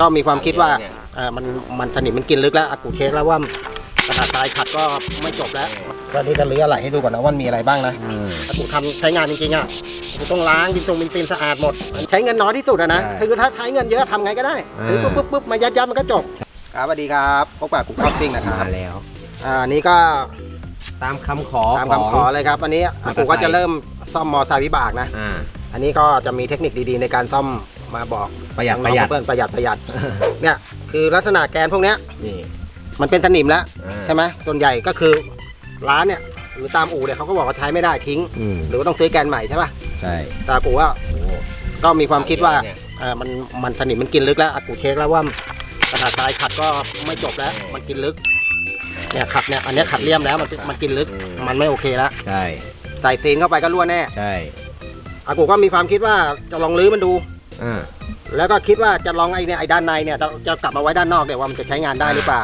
ก็มีความคิดว่าเนี่ยเออมันมันสนิมมันกินลึกแล้วอากูเช็คแล้วว่าขนาดทรายขัดก็ไม่จบแล้วก็นี่จะเลื้ออะไรให้ดูก่อนนะว่ามีอะไรบ้างนะอืมอากูทำใช้งานจริงๆอะกูต้องล้างบินตรงบินตีนสะอาดหมด ใช้เงินน้อยที่สุดอะนะใช่คือถ้าใช้เงินเยอะทำไงก็ได้อ่าคือปุ๊บปุ๊บปุ๊บมายัดยัดมันก็จบครับสวัสดีครับพบกับกูคอปปิ้งนะครับมาแล้วอ่านี่ก็ ตามคำขอตามคำขอเลยครับ อันนี้อากูก็จะเริ่มซ่อมมอไซค์วิบากนะ อ่า อันนี้ก็จะมีเทคนิคดีๆในการซ่อม มาบอกประหยัดน้องๆประหยัดเพื่อนประหยัดประหยัดเนี่ยคือลักษณะแกนพวกเนี้ยนี่มันเป็นสนิมแล้ว อ่าใช่ไหมส่วนใหญ่ก็คือร้านเนี่ยหรือตามอู่เนี่ยเขาก็บอกว่าใช้ไม่ได้ทิ้ง อืมหรือว่าต้องซื้อแกนใหม่ใช่ป่ะใช่แต่อากูว่าโอ้ก็มีความคิดว่าเนี่ย เออมันมันสนิมมันกินลึกแล้วอากูเช็คแล้วว่าขนาดทรายขัดก็ไม่จบแล้ว มันกินลึกเนี่ยขัดเนี่ยอันเนี้ยขัดเลี่ยมแล้วมันมันกินลึกมันไม่โอเคแล้วใช่ใส่ซีนเข้าไปก็รั่วแน่ใช่อากูก็มีความคิดว่าจะลองรื้อมันดู อ่า แล้วก็คิดว่าจะลองไอ้เนี่ยไอ้ด้านในเนี่ยเราจะกลับมาไว้ด้านนอกเนี่ยว่ามันจะใช้งานได้หรือเปล่า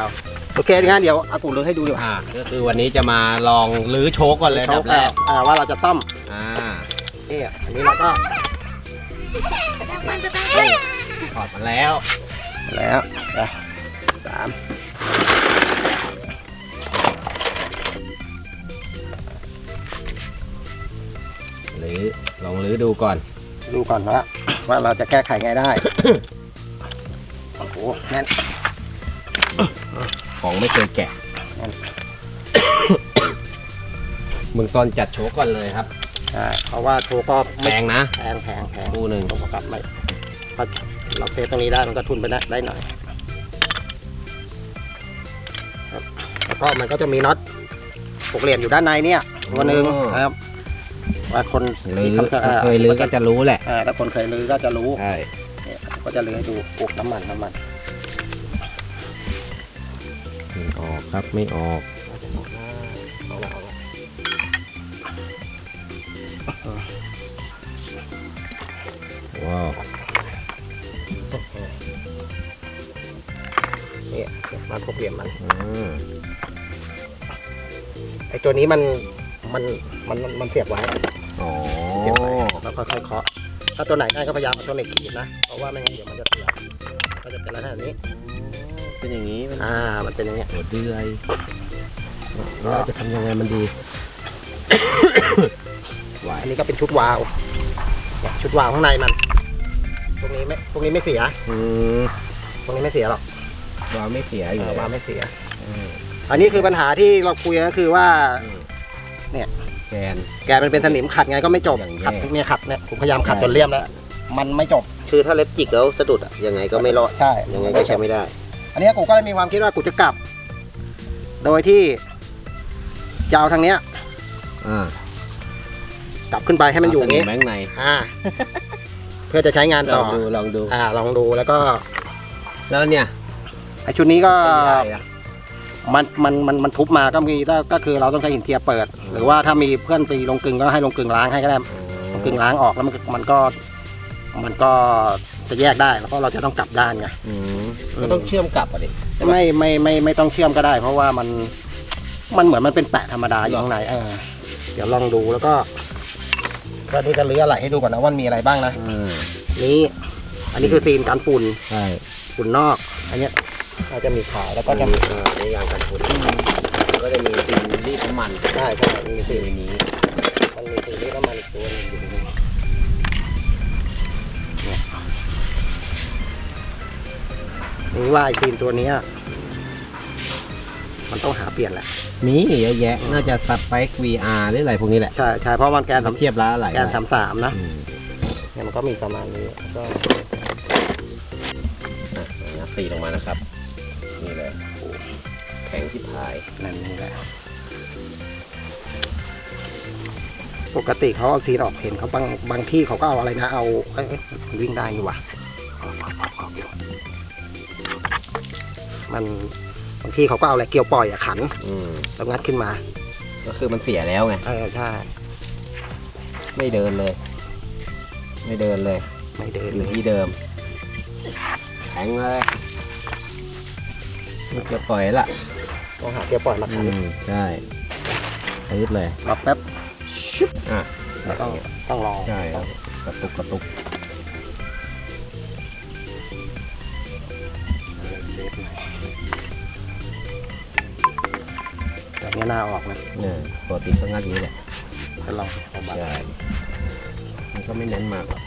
โอเคงั้นเดี๋ยวอากูรื้อให้ดูดีกว่าอ่า ก็คือวันนี้จะมาลองรื้อโชคก่อนเลยอันดับแรกอ่าว่าเราจะซ่อมอ่านี่อันนี้เราก็ถอดมาแล้ว แล้วนะสามหรือลองรื้อดูก่อน ดูก่อนว่าว่าเราจะแก้ไขไงได้ โอ้โหแน่นของไม่เคยแกะมึงตอนจัดโชคก่อนเลยครับใช่เพราะว่าโชว์ก็แพไม่งนะแพงแพงแพงคู่หนึ่งต้องประกับไม่ถ้าเราเซฟตรงนี้ได้มันก็ทุนไปได้ได้หน่อยครับแล้วก็มันก็จะมีน็อตหกเหลี่ยมอยู่ด้านในเนี่ย ตัวหนึ่งนะครับ ว่าคนรื้อที่ทำเคยรื้อก็จะรู้แหละอ่าถ้าคนเคยรื้อก็จะรู้ใช่เนี่ยก็จะรื้อให้ดูโอ้น้ำมันน้ำมันไม่ออกครับไม่ออกเอาละเอาละว้าวเนี่ยมันหกเหลี่ยมมันอืมไอตัวนี้มันมันมันมันเสียบไว้ อ๋อเสียบไว้แล้วก็ค่อยๆเคาะถ้าตัวไหนง่ายก็พยายามเอาตัวเหล็กขีดนะ เพราะว่าไม่งั้นเดี๋ยวมันจะเสียบก็จะเป็นลักษณะนี้ เป็นอย่างนี้มันอ่า มันเป็นอย่างเงี้ยหัวเดือยแล้วเราจะทำยังไงมันดีไหวอันนี้ก็เป็นชุดวาล์วเนี่ยชุดวาล์วข้างในมัน ตรงนี้ไม่ ตรงนี้ไม่เสีย อืมตรงนี้ไม่เสียหรอกวาล์วไม่เสียอยู่เอแล้อววาล์วไม่เสียอืมอันนี้คือปัญหาที่เราคุยก็คือว่าอืมเนี่ย แกน แกมันเป็นสนิมขัดไงก็ไม่จบอย่างแย่ ขัดเนี่ยขัดเนี่ยผมพยายามขัดจนเลี่ยมแล้ว มันไม่จบคือถ้าเล็บจิกแล้วสะดุดอะยังไงก็ไม่รอดใช่ยังไงก็ใช้ไม่ได้ อันนี้กูก็เลยมีความคิดว่ากูจะกลับ โดยที่จะเอาทางเนี้ย อ่ากลับขึ้นไปให้มันอยู่อย่างนี้นี้แบงค์ในอ่า เพื่อจะใช้งานลต่อองดูลองดู อ่า ลองดูแล้วก็แล้วเนี่ยไอชุดนี้ก็เป็นอะไรล่ะ มันมันมันมันทุบมาก็มีก็ก็คือเราต้องใช้หินเจียเปิด หรือว่าถ้ามีเพื่อนไปลงกลึงก็ให้ลงกลึงล้างให้ก็ได้ลงกลึงล้างออกแล้วมันก็มันก็มันก็จะแยกได้แล้วก็เราจะต้องกลับด้านไง อืมก็ต้องเชื่อมกลับอะดิ ไม่ไม่ไม่ไม่ต้องเชื่อมก็ได้ เพราะว่ามันมันเหมือนมันเป็นแปะธรรมดาอยู่ข้างในเออเดี๋ยวลองดูแล้วก็ก็นี่จะเลื้ออะไรให้ดูก่อนนะว่ามีอะไรบ้างนะอืมนี่อันนี้คือซีนการฝุ่นใช่ฝุ่นนอก อันเนี้ย เราจะมีขายแล้วก็ก็จะจะมีเอ่อในยางกันฝุ่นก็จะมีซีนรีดน้ำมันใช่ใช่มีอยู่ซีนในนี้มันมีซีนนี่น้ำมันอีกตัวหนึงอยู่ตรงนี้เนี่ยนี่ว่าไอซีนตัวเนี้ยมันต้องหาเปลี่ยนแหละ มีเยอะแยะ น่าจะสเปค VR หรืออะไรพวกนี้แหละใช่ใช่เพราะมันแกนทำเทียบแล้วอะไรแกนสามสามนะ อืมเนี่ยมันก็มีประมาณนี้ก็ อะงัดตีลงมานะครับนี่เลยโอ้แข็งที่พาย นั่นนี่แหละ ปกติเขาเอาซีนออกเห็นเขาบางบางที่เขาก็เอาอะไรนะ เอาเอ้ยเอ้ยมันวิ่งได้นี่หว่าออกออกออกออกอยู่มันบางที่เขาก็เอาอะไรเกี่ยวปล่อยอะขันอืม แล้วงัดขึ้นมา ก็คือมันเสียแล้วไง เออใช่ ไม่เดินเลย ไม่เดินเลยไม่เดินอเลยู่ยที่เดิม แข็งเลยมันจะปล่อยละ ต้องหาเกียร์ปล่อยมาขันอืมใช่ไปยึดเลยรับแป๊บชิบอะแล้วก็ต้องต้องลองใช่กระตุกกระตุกเซฟแบบนี้หน้าออกนะเนี่ยปกติก็งัดอย่างนี้แหละ จะลองเอามา ใช่ มันก็ไม่เน้นมากหรอก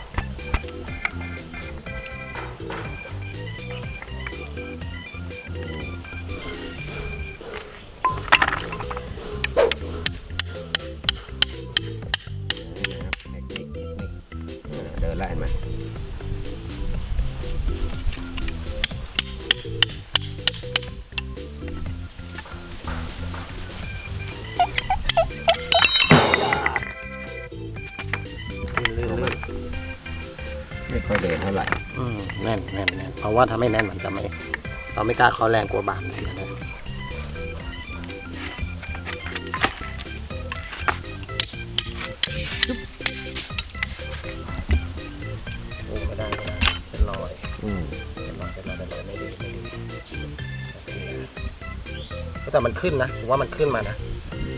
ไม่ค่อยเดินเท่าไหร่ๆอืมแน่นแน่นแน่นเพราะว่าถ้าไม่แน่นมันจะไม่ เราไม่กล้าเคอแรงกลัวบาดมันเสียเลยโอ้ไม่ได้ไม่ได้เป็นรอยอืมเป็นรอยเป็นรอยเป็นรอยไม่ดีไม่ดีโอเคแต่มันขึ้นนะผมว่ามันขึ้นมานะ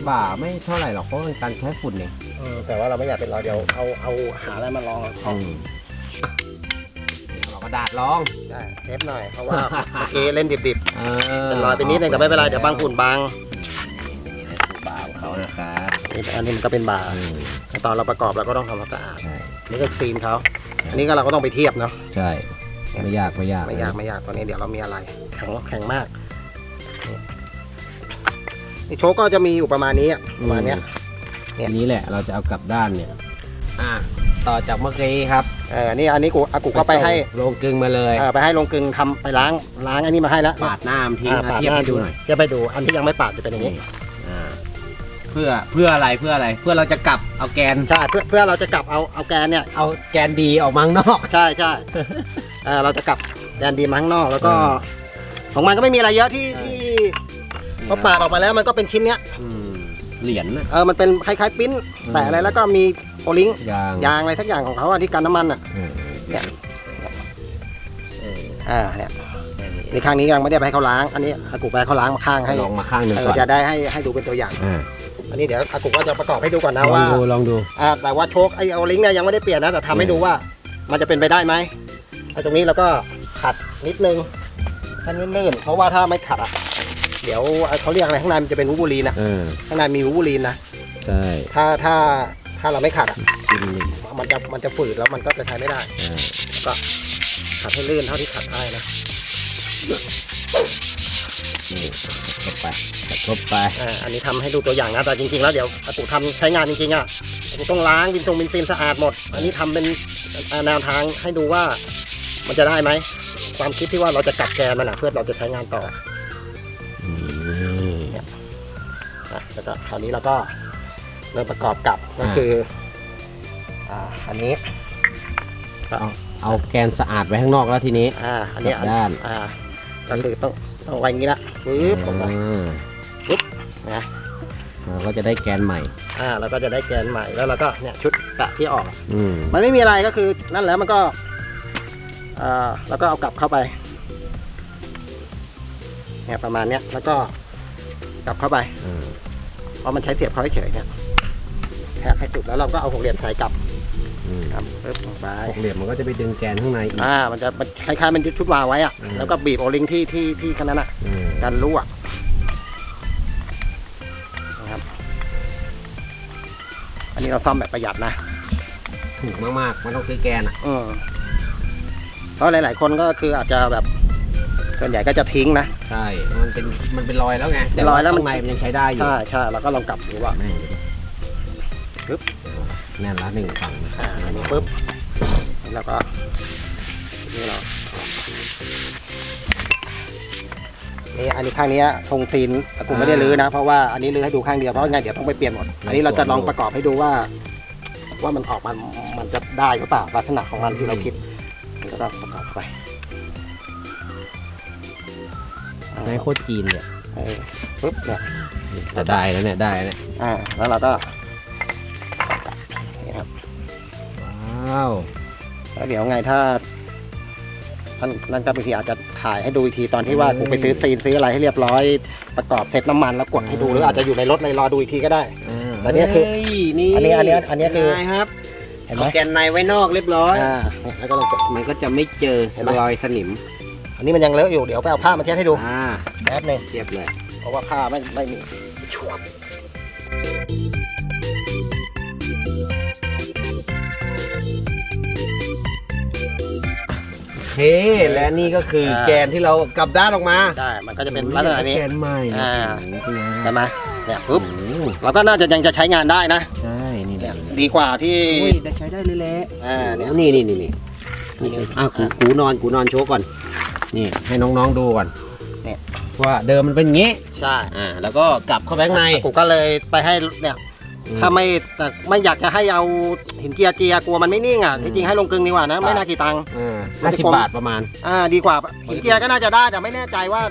บ่าไม่เท่าไหร่หรอกเพราะเป็นการใช้ฝุ่นเองอืมแต่ว่าเราไม่อยากเป็นรอยเดียวเอาเอาหาอะไรมาลองขออืงมเอากระ ดาษรองได้เซฟหน่อยเพราะว่าเมื่อกี้เล่นดิบเอๆเป็นรอยไปนิดนึงแต่ไม่เป็นไรเดี๋ยวบางฝุ่นบางนี่นะคือบ่าของเขานะครับอันนี้มันก็เป็นบาร์อืมแต่ตอนเราประกอบเราก็ต้องทำความสะอาดใช่ นี่ก็ซีนเขาอันนี้ก็เราก็ต้องไปเทียบเนาะใช่ ไม่ยากไม่ยากไม่ยากไม่ยากตอนนี้เดี๋ยวเรามีอะไรแข็งแข็งมากนี่นี่โชคก็จะมีอยู่ประมาณนี้อะประมาณเนี้ย เนี่ย ทีนี้แหละเราจะเอากลับด้านเนี่ย อะ ต่อจากเมื่อกี้ครับเออนี่อันนี้กูอากูก็ไปให้ส่งโรงกลึงมาเลยเออไปให้ลงกลึงทำไปล้างล้างอันนี้มาให้แล้วปาดหน้ามนทิ้งอ่าอะปาดเทียบหน้าให้ดูหน่อยเทียบไปดูอันที่ยังไม่ปาดจะเป็นอย่างนี้อ่าเพื่อเพื่ออะไรเพื่ออะไร เพื่อเราจะกลับเอาแกน ใช่เพื่อเพื่อเราจะกลับเอาเอาแกนเนี่ย เอาแกนดีออกมาข้างนอก ใช่ใช่ เออเราจะกลับแดนดีมาข้างนอก แล้วก็อืมของมันก็ไม่มีอะไรเยอะที่ใช่ ที่พอปาดออกมาแล้วมันก็เป็นชิ้นเนี้ย อืมเหรียญน่ะเออมันเป็นคล้ายๆปริ้น อืมแปะอะไรแล้วก็มี โอลิงยางยางอะไรทักอย่างของเขาอะที่กันน้ำมันอะเออเนี่ยเอออ่าเนี่ยแค่นี้ในข้างนี้ยังไม่ได้ไปให้เขาล้าง อันนี้อากูไปให้เขาล้างมาข้างให้ลองมาข้างหนึ่งเอก่ออนจะได้ให้ให้ดูเป็นตัวอย่างอ่าอันนี้เดี๋ยวอากูก็จะประกอบให้ดูก่อนนะลองว่าดูลองดูอ่าแต่ว่าโชคไอโอลิงเนี่ยยังไม่ได้เปลี่ยนนะแต่ทำให้ดูว่ามันจะเป็นไปได้ไหมไอตรงนี้เราก็ขัดนิดนึงให้ลื่นๆเพราะว่าถ้าไม่ขัดอะเดี๋ยวเขาเรียกอะไรข้างในมันจะเป็นวูบูลีนนะเออข้างในมีวูบูลีนนะใช่ถ้าถ้า ถ้าเราไม่ขัดอะกินหนึ่งมันจะมันจะฝืดแล้วมันก็จะใช้ไม่ได้ อ่าก็ขัดให้ลื่นเท่าที่ขัดได้นะนี่เข้าไปใส่เข้าไปอ่าอันนี้ทำให้ดูตัวอย่างนะแต่จริงๆ แล้วเดี๋ยวอากูทำใช้งานจริงๆอะอากูต้องล้างบินทรงบินซีนสะอาดหมด อันนี้ทำเป็นอ่าแนวทางให้ดูว่ามันจะได้ไหมความคิดที่ว่าเราจะกลับแกนมันอะเพื่อเราจะใช้งานต่อ นี่ อะแล้วก็คราวนี้เราก็ เริ่มประกอบกับก็คืออ่าอันนี้เอาเอาแกนสะอาดไว้ข้างนอกแล้วทีนี้ อ่าอันนี้กลับด้านอ่าก็คือต้องต้องไว้อย่างนี้ละปึ๊บลงไปอ่านะเราก็จะได้แกนใหม่ อ่าเราก็จะได้แกนใหม่แล้วเราก็เนี่ยชุดแปะที่ออกอืมมันไม่มีอะไรก็คือนั่นแล้วมันก็อ่าแล้วก็เอากลับเข้าไปเนี่ยประมาณเนี้ยแล้วก็กลับเข้าไปอืมเพราะมันใช้เสียบเขาเฉยๆเนี่ย แทกให้จุดแล้วเราก็เอาหกเหลี่ยมใส่กลับอืมครับปึ๊บลงไปหกเหลี่ยมมันก็จะไปดึงแกนข้างในอีกอ่ามันจะมันคล้ายๆมันยึดชุดวางไว้อะอืมแล้วก็บีบโอลิงที่ที่ที่คันนั้นอะอืมกันรั่วนะครับ อันนี้เราซ่อมแบบประหยัดนะ ถูกมากๆ มันต้องซื้อแกนอะ อืมเพราะหลาย ๆ คนก็คืออาจจะแบบส่วนใหญ่ก็จะทิ้งนะ ใช่ มันเป็น มันเป็นรอยแล้วไงเป็นรอยแล้วมัน ข้างในมันยังใช้ได้อยู่ใช่ใช่เราก็ลองกลับดูว่า แม่งดูดิ ปึ๊บแน่นละหนึ่งฝั่งนะครับอ่าอันนี้ปึ๊บแล้วก็นี่เรานี่อันนี้ข้างเนี้ยธงซีนกูไม่ได้รื้อนะ เพราะว่าอันนี้รื้อให้ดูข้างเดียวเพราะว่าไงเดี๋ยวต้องไปเปลี่ยนหมดอันนี้เราจะลองประกอบให้ดูว่า ว่ามันออกมามันจะได้หรือเปล่าลักษณะของมันที่เราคิดมันก็ต้องประกอบเข้าไปอ่าในโคตรจีนเนี่ยเออปึ๊บเนี่ยแต่ได้แล้วเนี่ยได้แล้วเนี่ยอ่าแล้วเราก็ ว้าวแล้วเดี๋ยวไงถ้าท่านนั่นก็บางทีอาจจะถ่ายให้ดูอีกทีตอนที่ว่ากูไปซื้อซีนซื้ออะไรให้เรียบร้อยประกอบเซ็ตน้ำมันแล้วกดให้ดูหรืออาจจะอยู่ในรถเลยรอดูอีกทีก็ได้แต่เนี่ยคือเฮ้ยนี่อันนี้อันนี้อันนี้คือได้ครับเห็นไหมอาแกนในไว้นอกเรียบร้อย อ่าเนี่ยแล้วก็ลองกด มันก็จะไม่เจอเห็นไหม รอยสนิมอันนี้มันยังเลอะอยู่เดี๋ยวไปเอาผ้ามาเช็ดให้ดูอ่าแป๊บหนึงเทียบเลย เพราะว่าผ้าไม่ไม่มี เฮ้และนี่ก็คือแกนที่เรากลับด้านออกมาใช่มันก็จะเป็นลักษณะนี้แกนใหม่อ่าโอ้โหใช่ไหมเนี่ยปุ๊บโอ้โหเราก็น่าจะยังจะใช้งานได้นะใช่นี่แหเนี่ละยดีกว่าที่อุ้ยได้ใช้ได้เลยแหละอ่าเนี่ยนี่นี่นี่นี่นี่อะกูกูนอนกูนอนโชว์ก่อน นี่ให้น้องๆดูก่อนเนี่ยว่าเดิมมันเป็นอย่างงี้ใช่อ่าแล้วก็กลับเข้าไปข้างในกูก็เลยไปให้เนี่ยอืม ถ้าไม่แต่ไม่อยากจะให้เอาหินเจียเจียกลัวมันไม่นิ่งอะอืมที่จริงให้ลงกลึงดีกว่านะไม่น่ากี่ตังค์อ่ามันห้าจะสิบกลมบาทประมาณอ่าดีกว่าหินเจียก็น่าจะได้แต่ไม่แน่ใจว่า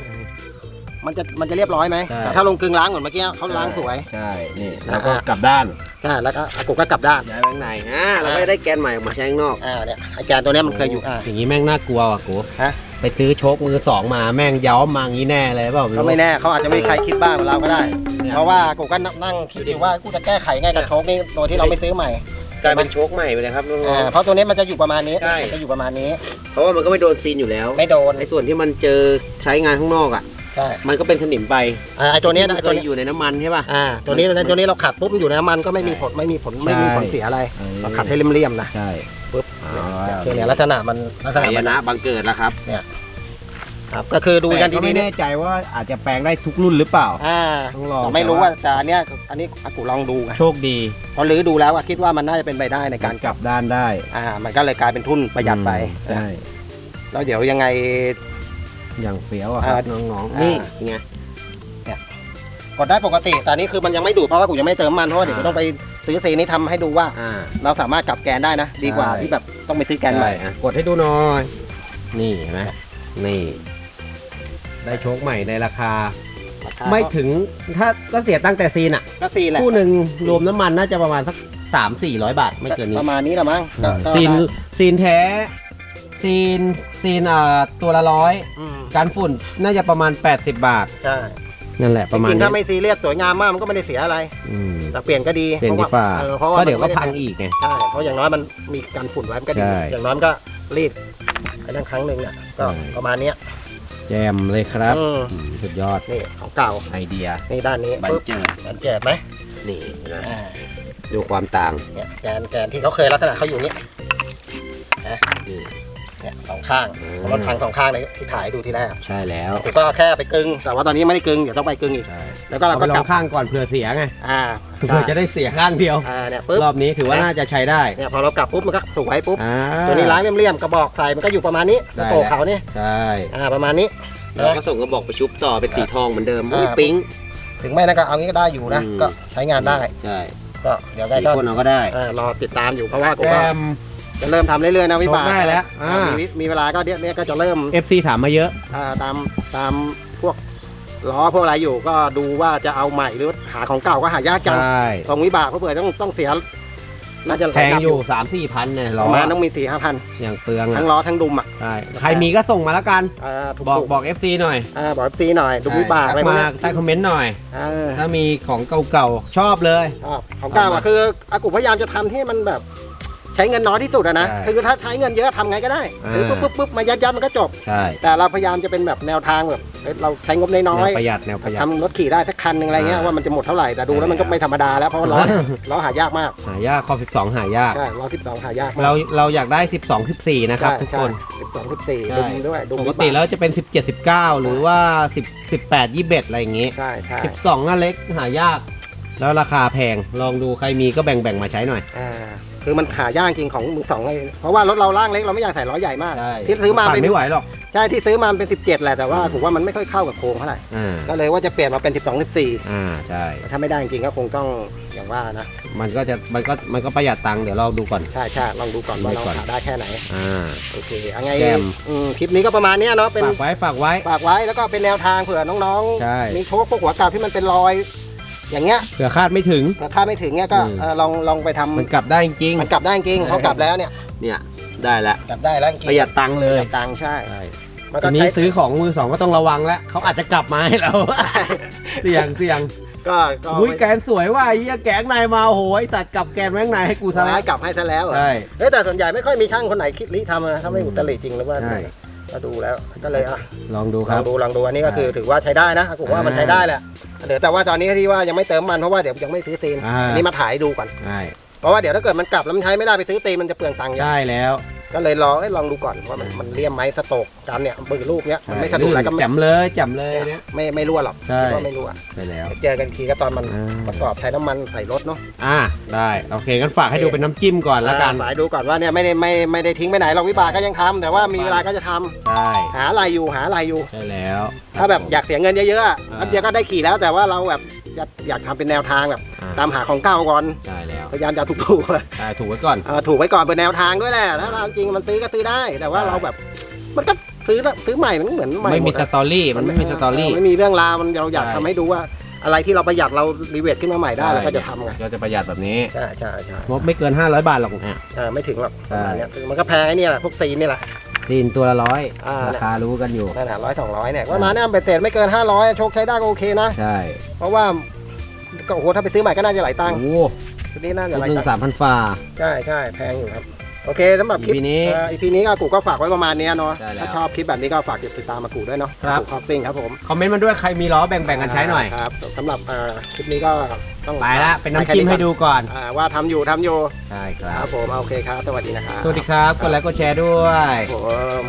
มันจะมันจะเรียบร้อยไหมใช่แต่ถ้าลงกลึงล้างเหมือนเมื่อกี้เขาล้างสวยใช่นี่แล้วก็กลับด้านใช่แล้วก็อากูก็กลับด้านย้ายไปข้างในอ่าเราก็ได้แกนใหม่ออกมาใช้ข้างนอกอ่าเนี่ยไอแกนตัวเนี้ยมันเคยอยู่อ่าอย่างนี้แม่งน่ากลัวอะกูฮะ ไปซื้อโชคมือสองมาแม่งย้อมมางี้แน่เลยเปล่าก็ไม่แน่เขาอาจจะไม่มีใครคิดบ้างเหมือนเราก็ได้ เนี่ย เพราะว่ากูก็นั่งคิดอยู่ว่ากูจะแก้ไขไงกับโชคนี่โดยที่เราไม่ซื้อใหม่กลายเป็นโชคใหม่ไปเลยครับน้อง อ่าเพราะตัวนี้มันจะอยู่ประมาณนี้ใช่ จะอยู่ประมาณนี้ ๆเพราะว่ามันก็ไม่โดนซีนอยู่แล้วไม่โดนในส่วนที่มันเจอใช้งานข้างนอกอะ ใช่มันก็เป็นสนิมไปอ่าไอตัวเนี้ยนะไอเคตัวยเนี้ย อยู่ในน้ำมันใช่ป่ะ อ่าตัวนี้นะตัวนี้เราขัดปุ๊บมันอยู่ในน้ำมันก็ไม่มีผลไม่มีผลไม่มีผลใช่เสียอะไรเออเราขัดให้เลี่ยมๆนะใช่ปุ๊บเอาละคือเนี่ยลักษณะมันลักษณะหายมันนะบังเกิดแล้วครับ ครับก็คือดูกันแต่ก็ดีไม่ๆนี่แน่ใจว่าอาจจะแปลงได้ทุกรุ่นหรือเปล่า อ่าต้องลอง แต่ไม่รู้ว่าแต่อันเนี้ยอันนี้อากูลองดูไงโชคดีพอรื้อดูแล้วอะคิดว่ามันน่าจะเป็นไปได้ในการกลับด้านได้อ่ามันก็เลยกลายเป็นทุนประหยัดไปใช่ แล้วเดี๋ยวยังไง อย่างเฟี้ยวอะครับอ่าน้องๆอ่านี่ไงกดได้ปกติ แต่อันนี้คือมันยังไม่ดูดเพราะว่ากูยังไม่เติมน้ำมันเพราะว่าเดี๋ยวกูต้องไปซื้อซีนี้ทำให้ดูว่า อ่า เราสามารถกลับแกนได้นะ ดีกว่าใช่ที่แบบต้องไปซื้อแกนใหม่ช่อะ กดให้ดูหน่อย นี่เห็นไหมนี่ ได้โชคใหม่ในราคา ราคาไม่ถึงถ้าก็เสียตั้งแต่ซีนอะ ก็ซีแหละคู่หนึ่งรวมน้ำมันน่าจะประมาณสักสามสี่ร้อยบาท ไม่เกินนี้ประมาณนี้แหละมั้งก็ก็ซีนซีนแท้ ซีนซีนอ่าตัวละร้อยอืมการฝุ่นน่าจะประมาณ 80 บาท ใช่นั่นแหละจประมาณริงๆนี้ถ้าไม่ซีเรียสสวยงามมากมันก็ไม่ได้เสียอะไร อืมแต่เปลี่ยนก็ดีเป็นดีพระฟ้าเออเพราะว่าก็เดี๋ยวก็มันไม่พังไอีกไง ใช่เพราะอย่างน้อยมันมีการฝุ่นไว้มันก็ดี ใช่อย่างน้อยมันก็รีดไอ้นั่นครั้งหนึ่งเนี่ยก็ใช่ ประมาณเนี้ยแจมเลยครับอืมอืมสุดยอดนี่ของเก่าไอเดียนี่ด้านนี้บันปุ๊บเจิดบันเจิดไหมนี่นะอ่าดูความต่างเนี่ยแกนแกนที่เขาเคยลักษณะเขาอยู่นี่นะนี่ เนี่ยสองข้างอืมรถพังสองข้างเลยที่ถ่ายให้ดูทีแรกใช่แล้วผมก็แค่ไปกึงแต่ว่าตอนนี้ไม่ได้กึงเดี๋ยวต้องไปกึงอีก ใช่แล้วก็เราเอาไปก็ลกลัอบงข้างก่อนเผื่อเสียไงอ่าเผื่อจะได้เสียข้างเดียว อ่าเนี่ยปุ๊บรอบนี้ถือว่าน่าจะใช้ได้เนี่ยพอเรากลับปุ๊บมันก็สวยปุ๊บอ่า ตัวนี้ล้างเลี่ยมๆกระบอกใส่มันก็อยู่ประมาณนี้ได้โตเขาเนี่ยใช่อ่าประมาณนี้แล้วก็ส่งกระบอกไปชุบต่อเป็นสีทองเหมือนเดิมอ่า อุ้ยปิ๊ง ถึงไม่นะก็เอางี้ก็ได้อยู่นะอืม ก็ใช้งานได้ ใช่ก็เดี๋ยวไงสีก็คนเอาก็ได้ เออรอติดตามอยู่เพราะว่ากูแจก็ม จะเริ่มทำเรื่อยๆนะวิบากชมได้แล้วอ่า มีมีเวลาก็เดี๋ยวเนี้ยก็จะเริ่ม FC ถามมาเยอะ อ่าตามตามพวกล้อพวกอะไรอยู่ก็ดูว่าจะเอาใหม่หรือหาของเก่าก็หายากจังใช่ของวิบากเพราะเผื่อต้องต้องเสียน่าจะแพงอยู่3 4พันเนี่ยปล้อระมาณต้องมีสี่ห้าพันอย่างเปลืองทั้งอะล้อทั้งดุมอะใช่ใครมีก็ส่งมาแล้วกัน อ่าถูกบอกถูกบอก FC หน่อยอ่าบอกตีหน่อยดุมวิบากอะไรทัพวกมาเนี้ยใต้คอมเมนต์หน่อย อ่าถ้ามีของเก่าๆชอบเลยชอบของเก่าอะคืออากูพยายามจะทำที่มันแบบ ใช้เงินน้อยที่สุดอะนะ ใช่คือถ้าใช้เงินเยอะทำไงก็ได้อ่าคือปุ๊บปุ๊บปุ๊บมายัดยัดมันก็จบ ใช่แต่เราพยายามจะเป็นแบบแนวทางแบบเอ้ยเราใช้งบน้แนอวยประหยัดแนวประหยัด ทำรถขี่ได้สักคันหนึ่งอะไรเงี้ยอ่าว่ามันจะหมดเท่าไหร่แต่ดูแล้วมันก็ไม่ธรรมดาแล้วเพราะว่าล้อล้อหายากมากหายากคอ12 หายาก ใช่ล้อสิบสองหายากเราเราอยากได้ 12 14 นะครับทุกคน สิบสองสิบสี่ใช่ ดุมด้วยดุมปกติแล้วจะเป็น 17 19 หรือว่า 10 18 21 อะไรอย่างงี้ ใช่ใช่12อันเล็กหายาก แล้วราคาแพงลองดูใครมีก็แบ่งๆมาใช้หน่อย อ่า คือมันหายากจริงของมือสองเลยเพราะว่ารถเราล่างเล็กเราไม่อยากใส่ล้อใหญ่มาก ใช่ที่ซื้อมาปั่เป็นไม่ไหวหรอก ใช่ที่ซื้อมาเป็น 17 แหละแต่ว่าผมว่ามันไม่ค่อยเข้ากับโครงเท่าไหร่อ่าก็เลยว่าจะเปลี่ยนมาเป็น 12 14อ่าใช่ แต่ถ้าไม่ได้จริงๆก็คงต้องอย่างว่านะมันก็จะมันก็มันก็ประหยัดตังค์เดี๋ยวเราดูก่อน ใช่ใช่ลองดูก่อนว่าเราดูก่อนหาได้แค่ไหน อ่า โอเคเอาไงแจ่มอืมคลิปนี้ก็ประมาณเนี้ยเนาะเป็นฝากไว้ฝากไว้ ฝากไว้แล้วก็เป็นแนวทางเผื่อน้องใช่ ๆ มีโชคพวกหัวเก่าที่มันเป็นรอย อย่างเงี้ยเผื่อคาดไม่ถึง แต่ถ้าไม่ถึงเนี้ยก็อืม เออลองลองไปทำมันกลับได้จริง มันกลับได้จริงเพราะกลับแล้วเนี่ยเนี่ยได้แล้วกลับได้แล้วจริงประหยัดตังค์เลประหยยัดตังค์ใช่ ใช่มันก็ทีนี้ใช้ซื้อของมือสองก็ต้องระวังแล้วเขาอาจจะกลับมาให้เรา เสี่ยงเสี่ยงก็ก็อุ้ยแกนสวยว่ะไอ้เหี้ยแกงในมาโอ้โหไอ้สัตว์กลับแกนแม่งในให้กูซะร้าแล้ยวกลับให้ซะแล้วอะใช่เฮ้ยแต่ส่วนใหญ่ไม่ค่อยมีช่างคนไหนคิดริทำนะถ้าไม่อุตริจริงหรือว่าใช่ ก็ดูแล้วก็เลยอะลองดูคลอรังบ ดูลองดูอันนี้ก็คือถือว่าใช้ได้นะผมว่ามันใช้ได้แหละ เดี๋ยวแต่ว่าตอนนี้ที่ว่ายังไม่เติมมันเพราะว่าเดี๋ยวยังไม่ซื้อตีนอ่า อันนี้มาถ่ายให้ดูก่อน ใช่เพราะว่าเดี๋ยวถ้าเกิดมันกลับแล้วมันใช้ไม่ได้ไปซื้อตีนมันจะเปลืองตังค์เยอะใช่แล้วก็เลยลองเอ้ยลองดูก่อนว่ามันมันเลี่ยมไหมสโตกกันเนี่ยเบอร์รูปเนี้ยมันไม่สะดุดอะไรก็ไม่แจ่มเลยแจ่มเลยเนี่ย ไม่ไม่รั่วหรอกใช่ ก็ไม่รั่วใช่แล้วเจอกันอีกทีก็ตอนมันอ่า ประกอบใช้น้ำมันใส่รถเนาะอ่าได้โอเคงั้นฝากให้ดูเป็นน้ำจิ้มก่อนแล้วกัน สายดูก่อนว่าเนี่ยไม่ได้ไม่ไม่ได้ทิ้งไปไหนเราวิบากก็ยังทำแต่ว่ามีเวลาก็จะทำใช่หาอะไรอยู่หาอะไรอยู่ ใช่แล้วถ้าแบบอยากเสียเงินเยอะๆอะอ่าแป๊ บเดียวก็ได้ขี่แล้วแต่ว่าเราแบบอยากอยากทำเป็นแนวทางแบบ อ่า ตามหาของเก่าก่อนใช่แล้วพยายามจะเอาถูกๆใช่ถูกไว้ก่อน เออถูกไว้ก่อนเป็นแนวทางด้วยแหละแล้วเราจริงมันซื้อก็ซื้อได้ แต่ว่าใช่ เราแบบ มันก็ซื้อแล้วซื้อใหม่มันก็เหมือนใหม่ไม่มีหดสอะตอรี่มันไม่มีสตอรี่ เไม่มีเรื่องราวมันเราอยากใช่ ทำให้ดูว่า อะไรที่เราประหยัดเรารีเวทขึ้นมาใหม่ได้เราก็จะทำไงเราจะประหยัดแบบนี้ใช่ใช่ใช่งบไม่เกิน 500 บาทหรอกเนี่ยเออไม่ถึงหรอกปใช่ระมาณเนี้ยคือมันก็แพงไอ้เนี่ยแหละพวกซีนนี่แหละ ซีนตัวละร้อยอ่า ราคารู้กันอยู่ นั่นแหละร้อยสองร้อยเนี่ยประมาณเนี้ยเบ็ดเสร็จไม่เกินห้าร้อยโชคใช้ได้ก็โอเคนะ ใช่เพราะว่าก็โอ้โหถ้าไปซื้อใหม่ก็น่าจะหลายตังค์โอ้ชุดนี้น่าจะชุดหลายหนึ่ตังงค์สามพันฝ่า ใช่ใช่แพงอยู่ครับ โอเคสำหรับคลิป EP นี้อีพีนี้ก็กูก็ฝากไว้ประมาณเนี้ยเนาะ ใช่แล้วถ้าชอบคลิปแบบนี้ก็ฝากติดตามมากูด้วยเนาะครับกูคอปปิ้งครับผมคอมเมนต์มาด้วยใครมีล้อแบ่งๆกันใช้หน่อย ครับสำหรับอ่าคลิปนี้ก็ต้องไปละเป็นน้ำจิ้มให้ดูก่อน อ่าว่าทำอยู่ทำอยู่ ใช่คครัรับ บผมโอเคครับ สวัสดีนะครับสวัสดีครับ กดไลค์กดแชร์ด้วย ผม